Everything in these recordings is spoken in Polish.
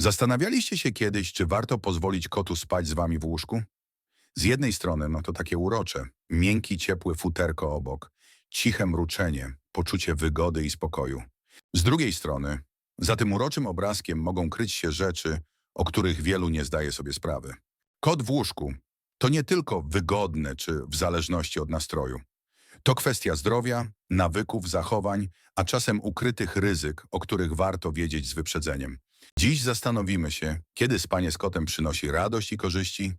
Zastanawialiście się kiedyś, czy warto pozwolić kotu spać z wami w łóżku? Z jednej strony, no to takie urocze, miękki, ciepły futerko obok, ciche mruczenie, poczucie wygody i spokoju. Z drugiej strony, za tym uroczym obrazkiem mogą kryć się rzeczy, o których wielu nie zdaje sobie sprawy. Kot w łóżku to nie tylko wygodne czy w zależności od nastroju. To kwestia zdrowia, nawyków, zachowań, a czasem ukrytych ryzyk, o których warto wiedzieć z wyprzedzeniem. Dziś zastanowimy się, kiedy spanie z kotem przynosi radość i korzyści,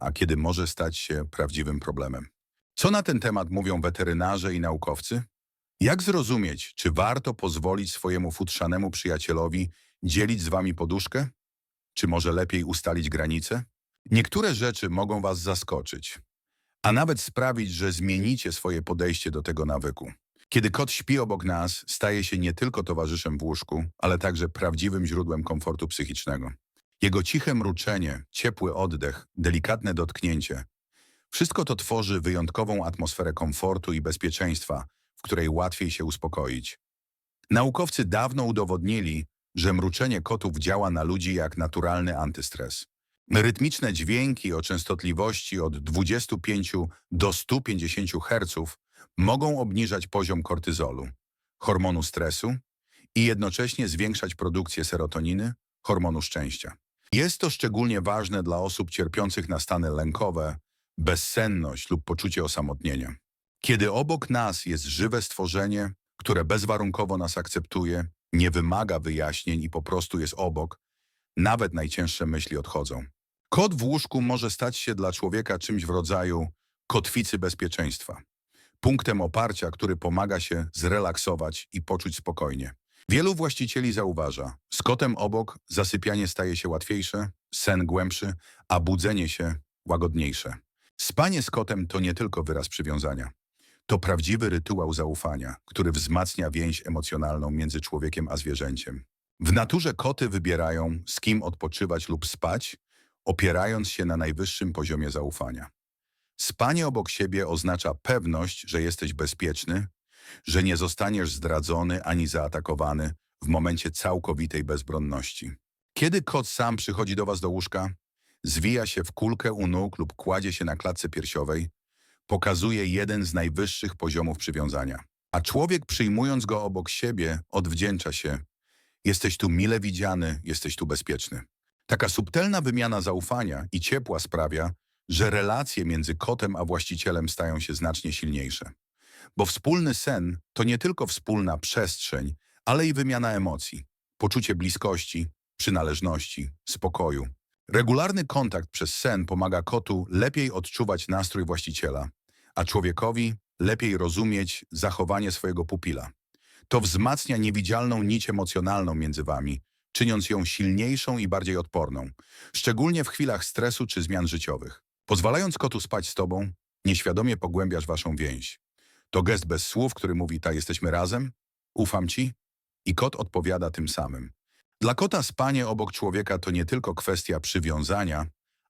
a kiedy może stać się prawdziwym problemem. Co na ten temat mówią weterynarze i naukowcy? Jak zrozumieć, czy warto pozwolić swojemu futrzanemu przyjacielowi dzielić z wami poduszkę? Czy może lepiej ustalić granice? Niektóre rzeczy mogą was zaskoczyć, a nawet sprawić, że zmienicie swoje podejście do tego nawyku. Kiedy kot śpi obok nas, staje się nie tylko towarzyszem w łóżku, ale także prawdziwym źródłem komfortu psychicznego. Jego ciche mruczenie, ciepły oddech, delikatne dotknięcie wszystko to tworzy wyjątkową atmosferę komfortu i bezpieczeństwa, w której łatwiej się uspokoić. Naukowcy dawno udowodnili, że mruczenie kotów działa na ludzi jak naturalny antystres. Rytmiczne dźwięki o częstotliwości od 25 do 150 Hz mogą obniżać poziom kortyzolu, hormonu stresu i jednocześnie zwiększać produkcję serotoniny, hormonu szczęścia. Jest to szczególnie ważne dla osób cierpiących na stany lękowe, bezsenność lub poczucie osamotnienia. Kiedy obok nas jest żywe stworzenie, które bezwarunkowo nas akceptuje, nie wymaga wyjaśnień i po prostu jest obok, nawet najcięższe myśli odchodzą. Kot w łóżku może stać się dla człowieka czymś w rodzaju kotwicy bezpieczeństwa. Punktem oparcia, który pomaga się zrelaksować i poczuć spokojnie. Wielu właścicieli zauważa, z kotem obok zasypianie staje się łatwiejsze, sen głębszy, a budzenie się łagodniejsze. Spanie z kotem to nie tylko wyraz przywiązania. To prawdziwy rytuał zaufania, który wzmacnia więź emocjonalną między człowiekiem a zwierzęciem. W naturze koty wybierają, z kim odpoczywać lub spać, opierając się na najwyższym poziomie zaufania. Spanie obok siebie oznacza pewność, że jesteś bezpieczny, że nie zostaniesz zdradzony ani zaatakowany w momencie całkowitej bezbronności. Kiedy kot sam przychodzi do was do łóżka, zwija się w kulkę u nóg lub kładzie się na klatce piersiowej, pokazuje jeden z najwyższych poziomów przywiązania. A człowiek przyjmując go obok siebie odwdzięcza się. Jesteś tu mile widziany, jesteś tu bezpieczny. Taka subtelna wymiana zaufania i ciepła sprawia, że relacje między kotem a właścicielem stają się znacznie silniejsze. Bo wspólny sen to nie tylko wspólna przestrzeń, ale i wymiana emocji, poczucie bliskości, przynależności, spokoju. Regularny kontakt przez sen pomaga kotu lepiej odczuwać nastrój właściciela, a człowiekowi lepiej rozumieć zachowanie swojego pupila. To wzmacnia niewidzialną nić emocjonalną między wami, czyniąc ją silniejszą i bardziej odporną, szczególnie w chwilach stresu czy zmian życiowych. Pozwalając kotu spać z tobą, nieświadomie pogłębiasz waszą więź. To gest bez słów, który mówi, ta jesteśmy razem, ufam ci i kot odpowiada tym samym. Dla kota spanie obok człowieka to nie tylko kwestia przywiązania,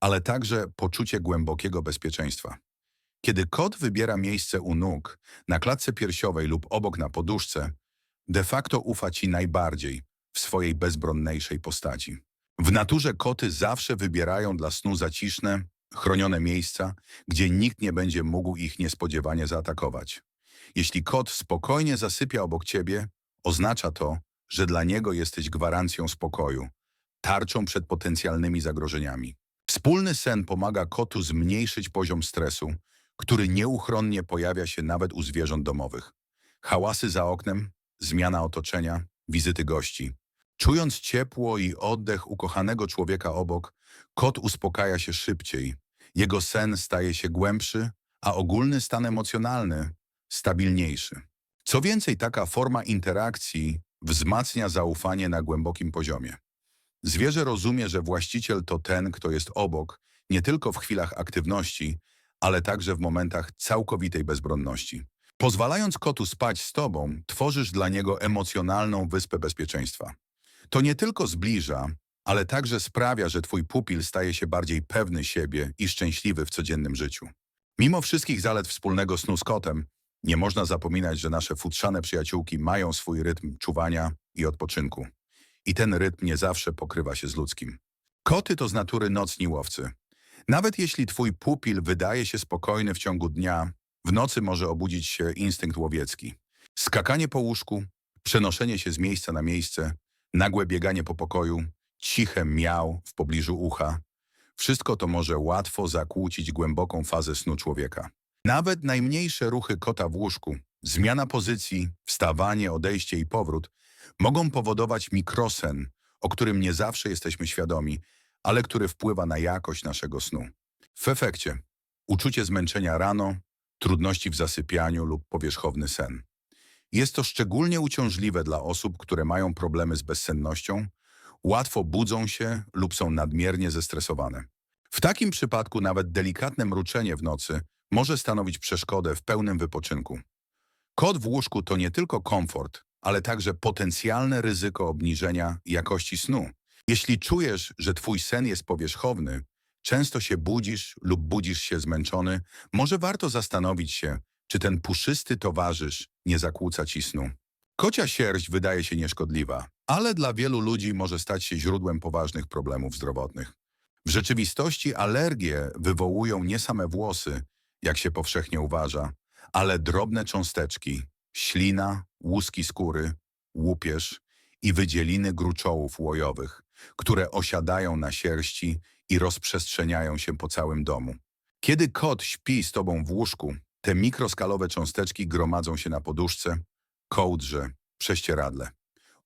ale także poczucie głębokiego bezpieczeństwa. Kiedy kot wybiera miejsce u nóg, na klatce piersiowej lub obok na poduszce, de facto ufa ci najbardziej w swojej bezbronniejszej postaci. W naturze koty zawsze wybierają dla snu zaciszne, chronione miejsca, gdzie nikt nie będzie mógł ich niespodziewanie zaatakować. Jeśli kot spokojnie zasypia obok ciebie, oznacza to, że dla niego jesteś gwarancją spokoju, tarczą przed potencjalnymi zagrożeniami. Wspólny sen pomaga kotu zmniejszyć poziom stresu, który nieuchronnie pojawia się nawet u zwierząt domowych. Hałasy za oknem, zmiana otoczenia, wizyty gości. Czując ciepło i oddech ukochanego człowieka obok, kot uspokaja się szybciej. Jego sen staje się głębszy, a ogólny stan emocjonalny stabilniejszy. Co więcej, taka forma interakcji wzmacnia zaufanie na głębokim poziomie. Zwierzę rozumie, że właściciel to ten, kto jest obok, nie tylko w chwilach aktywności, ale także w momentach całkowitej bezbronności. Pozwalając kotu spać z tobą, tworzysz dla niego emocjonalną wyspę bezpieczeństwa. To nie tylko zbliża, ale także sprawia, że twój pupil staje się bardziej pewny siebie i szczęśliwy w codziennym życiu. Mimo wszystkich zalet wspólnego snu z kotem, nie można zapominać, że nasze futrzane przyjaciółki mają swój rytm czuwania i odpoczynku. i ten rytm nie zawsze pokrywa się z ludzkim. Koty to z natury nocni łowcy. Nawet jeśli twój pupil wydaje się spokojny w ciągu dnia, w nocy może obudzić się instynkt łowiecki. Skakanie po łóżku, przenoszenie się z miejsca na miejsce, nagłe bieganie po pokoju, ciche miał w pobliżu ucha. Wszystko to może łatwo zakłócić głęboką fazę snu człowieka. Nawet najmniejsze ruchy kota w łóżku, zmiana pozycji, wstawanie, odejście i powrót mogą powodować mikrosen, o którym nie zawsze jesteśmy świadomi, ale który wpływa na jakość naszego snu. W efekcie uczucie zmęczenia rano, trudności w zasypianiu lub powierzchowny sen. Jest to szczególnie uciążliwe dla osób, które mają problemy z bezsennością, łatwo budzą się lub są nadmiernie zestresowane. W takim przypadku nawet delikatne mruczenie w nocy może stanowić przeszkodę w pełnym wypoczynku. Kot w łóżku to nie tylko komfort, ale także potencjalne ryzyko obniżenia jakości snu. Jeśli czujesz, że twój sen jest powierzchowny, często się budzisz lub budzisz się zmęczony, może warto zastanowić się, czy ten puszysty towarzysz nie zakłóca ci snu. Kocia sierść wydaje się nieszkodliwa, ale dla wielu ludzi może stać się źródłem poważnych problemów zdrowotnych. W rzeczywistości alergie wywołują nie same włosy, jak się powszechnie uważa, ale drobne cząsteczki, ślina, łuski skóry, łupież i wydzieliny gruczołów łojowych, które osiadają na sierści i rozprzestrzeniają się po całym domu. Kiedy kot śpi z tobą w łóżku, te mikroskalowe cząsteczki gromadzą się na poduszce, kołdrze, prześcieradle.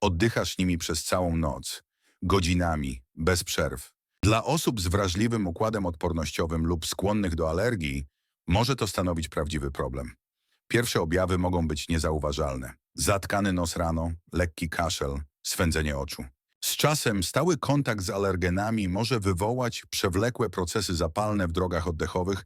Oddychasz nimi przez całą noc, godzinami, bez przerw. Dla osób z wrażliwym układem odpornościowym lub skłonnych do alergii może to stanowić prawdziwy problem. Pierwsze objawy mogą być niezauważalne. Zatkany nos rano, lekki kaszel, swędzenie oczu. Z czasem stały kontakt z alergenami może wywołać przewlekłe procesy zapalne w drogach oddechowych,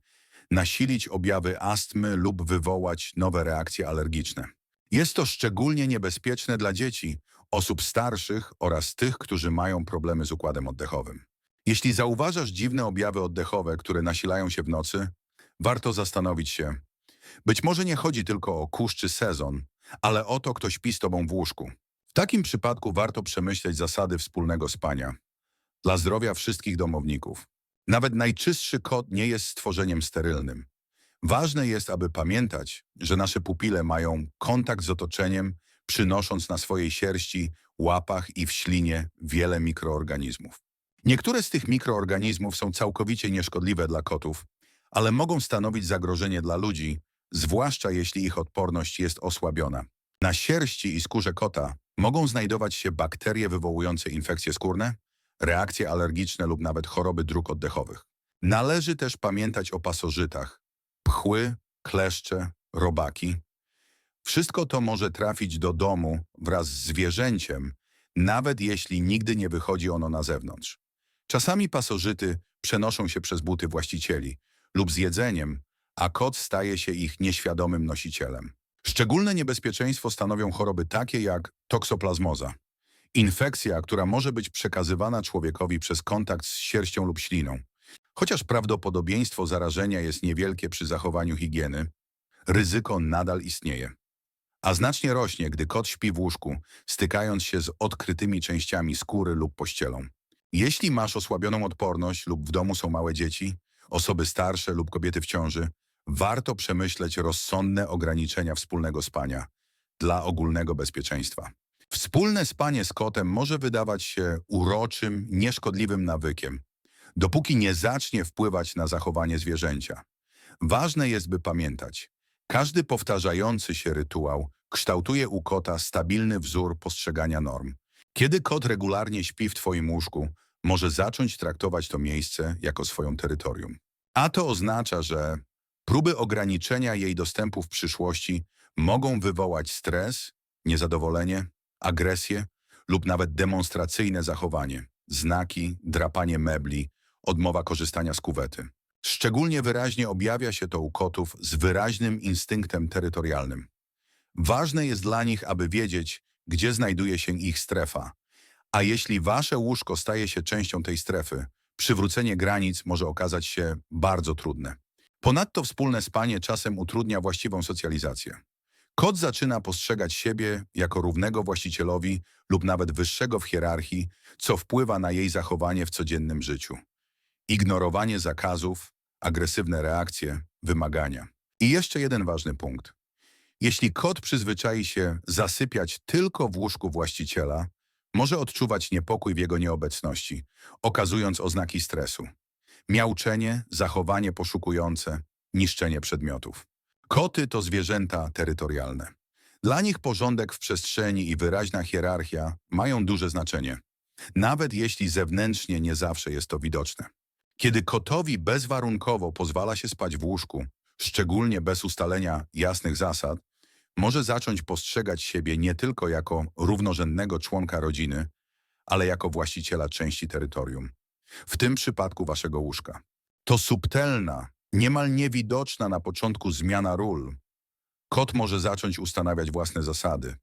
nasilić objawy astmy lub wywołać nowe reakcje alergiczne. Jest to szczególnie niebezpieczne dla dzieci, osób starszych oraz tych, którzy mają problemy z układem oddechowym. Jeśli zauważasz dziwne objawy oddechowe, które nasilają się w nocy, warto zastanowić się. Być może nie chodzi tylko o kurz czy sezon, ale o to, kto śpi z tobą w łóżku. W takim przypadku warto przemyśleć zasady wspólnego spania. Dla zdrowia wszystkich domowników. Nawet najczystszy kot nie jest stworzeniem sterylnym. Ważne jest, aby pamiętać, że nasze pupile mają kontakt z otoczeniem, przynosząc na swojej sierści, łapach i w ślinie wiele mikroorganizmów. Niektóre z tych mikroorganizmów są całkowicie nieszkodliwe dla kotów, ale mogą stanowić zagrożenie dla ludzi, zwłaszcza jeśli ich odporność jest osłabiona. Na sierści i skórze kota mogą znajdować się bakterie wywołujące infekcje skórne, reakcje alergiczne lub nawet choroby dróg oddechowych. Należy też pamiętać o pasożytach, pchły, kleszcze, robaki. Wszystko to może trafić do domu wraz z zwierzęciem, nawet jeśli nigdy nie wychodzi ono na zewnątrz. Czasami pasożyty przenoszą się przez buty właścicieli lub z jedzeniem, a kot staje się ich nieświadomym nosicielem. Szczególne niebezpieczeństwo stanowią choroby takie jak toksoplazmoza. Infekcja, która może być przekazywana człowiekowi przez kontakt z sierścią lub śliną. Chociaż prawdopodobieństwo zarażenia jest niewielkie przy zachowaniu higieny, ryzyko nadal istnieje. A znacznie rośnie, gdy kot śpi w łóżku, stykając się z odkrytymi częściami skóry lub pościelą. Jeśli masz osłabioną odporność lub w domu są małe dzieci, osoby starsze lub kobiety w ciąży, warto przemyśleć rozsądne ograniczenia wspólnego spania dla ogólnego bezpieczeństwa. Wspólne spanie z kotem może wydawać się uroczym, nieszkodliwym nawykiem, dopóki nie zacznie wpływać na zachowanie zwierzęcia. Ważne jest, by pamiętać, każdy powtarzający się rytuał kształtuje u kota stabilny wzór postrzegania norm. Kiedy kot regularnie śpi w twoim łóżku, może zacząć traktować to miejsce jako swoją terytorium. A to oznacza, że próby ograniczenia jej dostępu w przyszłości mogą wywołać stres, niezadowolenie, agresję lub nawet demonstracyjne zachowanie, znaki, drapanie mebli, odmowa korzystania z kuwety. Szczególnie wyraźnie objawia się to u kotów z wyraźnym instynktem terytorialnym. Ważne jest dla nich, aby wiedzieć, gdzie znajduje się ich strefa, a jeśli wasze łóżko staje się częścią tej strefy, przywrócenie granic może okazać się bardzo trudne. Ponadto wspólne spanie czasem utrudnia właściwą socjalizację. Kot zaczyna postrzegać siebie jako równego właścicielowi lub nawet wyższego w hierarchii, co wpływa na jej zachowanie w codziennym życiu. Ignorowanie zakazów, agresywne reakcje, wymagania. I jeszcze jeden ważny punkt. Jeśli kot przyzwyczai się zasypiać tylko w łóżku właściciela, może odczuwać niepokój w jego nieobecności, okazując oznaki stresu. Miauczenie, zachowanie poszukujące, niszczenie przedmiotów. Koty to zwierzęta terytorialne. Dla nich porządek w przestrzeni i wyraźna hierarchia mają duże znaczenie, nawet jeśli zewnętrznie nie zawsze jest to widoczne. Kiedy kotowi bezwarunkowo pozwala się spać w łóżku, szczególnie bez ustalenia jasnych zasad, może zacząć postrzegać siebie nie tylko jako równorzędnego członka rodziny, ale jako właściciela części terytorium, w tym przypadku waszego łóżka. To subtelna, niemal niewidoczna na początku zmiana ról. Kot może zacząć ustanawiać własne zasady,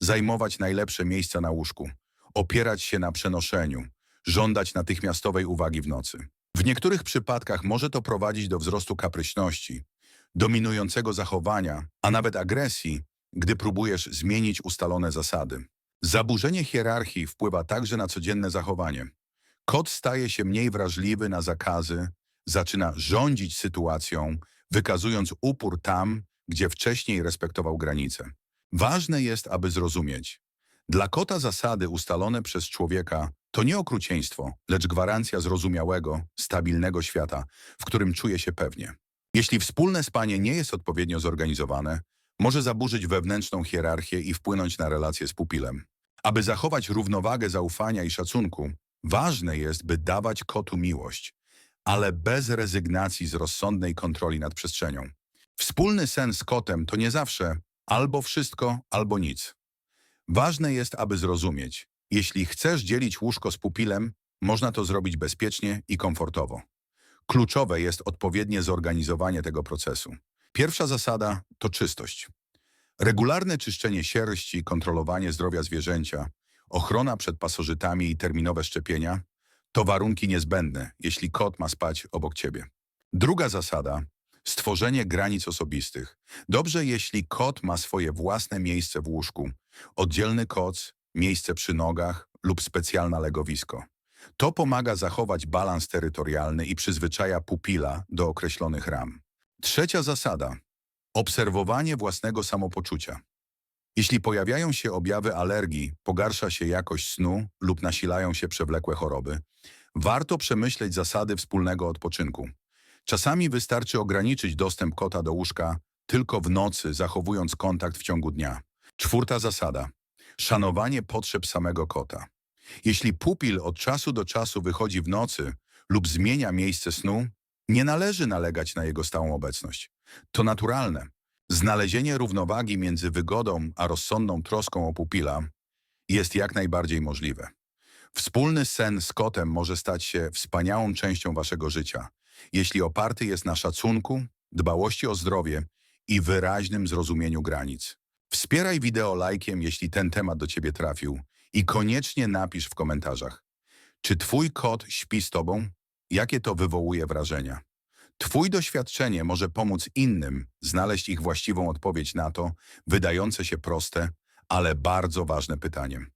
zajmować najlepsze miejsca na łóżku, opierać się na przenoszeniu, żądać natychmiastowej uwagi w nocy. W niektórych przypadkach może to prowadzić do wzrostu kapryśności, dominującego zachowania, a nawet agresji, gdy próbujesz zmienić ustalone zasady. Zaburzenie hierarchii wpływa także na codzienne zachowanie. Kot staje się mniej wrażliwy na zakazy, zaczyna rządzić sytuacją, wykazując upór tam, gdzie wcześniej respektował granice. Ważne jest, aby zrozumieć. Dla kota zasady ustalone przez człowieka to nie okrucieństwo, lecz gwarancja zrozumiałego, stabilnego świata, w którym czuje się pewnie. Jeśli wspólne spanie nie jest odpowiednio zorganizowane, może zaburzyć wewnętrzną hierarchię i wpłynąć na relacje z pupilem. Aby zachować równowagę zaufania i szacunku, ważne jest, by dawać kotu miłość, ale bez rezygnacji z rozsądnej kontroli nad przestrzenią. Wspólny sen z kotem to nie zawsze albo wszystko, albo nic. Ważne jest, aby zrozumieć, jeśli chcesz dzielić łóżko z pupilem, można to zrobić bezpiecznie i komfortowo. Kluczowe jest odpowiednie zorganizowanie tego procesu. Pierwsza zasada to czystość. Regularne czyszczenie sierści, kontrolowanie zdrowia zwierzęcia, ochrona przed pasożytami i terminowe szczepienia to warunki niezbędne, jeśli kot ma spać obok ciebie. Druga zasada stworzenie granic osobistych. Dobrze, jeśli kot ma swoje własne miejsce w łóżku, oddzielny koc, miejsce przy nogach lub specjalne legowisko. To pomaga zachować balans terytorialny i przyzwyczaja pupila do określonych ram. Trzecia zasada. Obserwowanie własnego samopoczucia. Jeśli pojawiają się objawy alergii, pogarsza się jakość snu lub nasilają się przewlekłe choroby, warto przemyśleć zasady wspólnego odpoczynku. Czasami wystarczy ograniczyć dostęp kota do łóżka tylko w nocy, zachowując kontakt w ciągu dnia. Czwarta zasada. Szanowanie potrzeb samego kota. Jeśli pupil od czasu do czasu wychodzi w nocy lub zmienia miejsce snu, nie należy nalegać na jego stałą obecność. To naturalne. Znalezienie równowagi między wygodą a rozsądną troską o pupila jest jak najbardziej możliwe. Wspólny sen z kotem może stać się wspaniałą częścią waszego życia, jeśli oparty jest na szacunku, dbałości o zdrowie i wyraźnym zrozumieniu granic. Wspieraj wideo lajkiem, jeśli ten temat do ciebie trafił i koniecznie napisz w komentarzach, czy twój kot śpi z tobą? Jakie to wywołuje wrażenia? Twój doświadczenie może pomóc innym znaleźć ich właściwą odpowiedź na to, wydające się proste, ale bardzo ważne pytanie.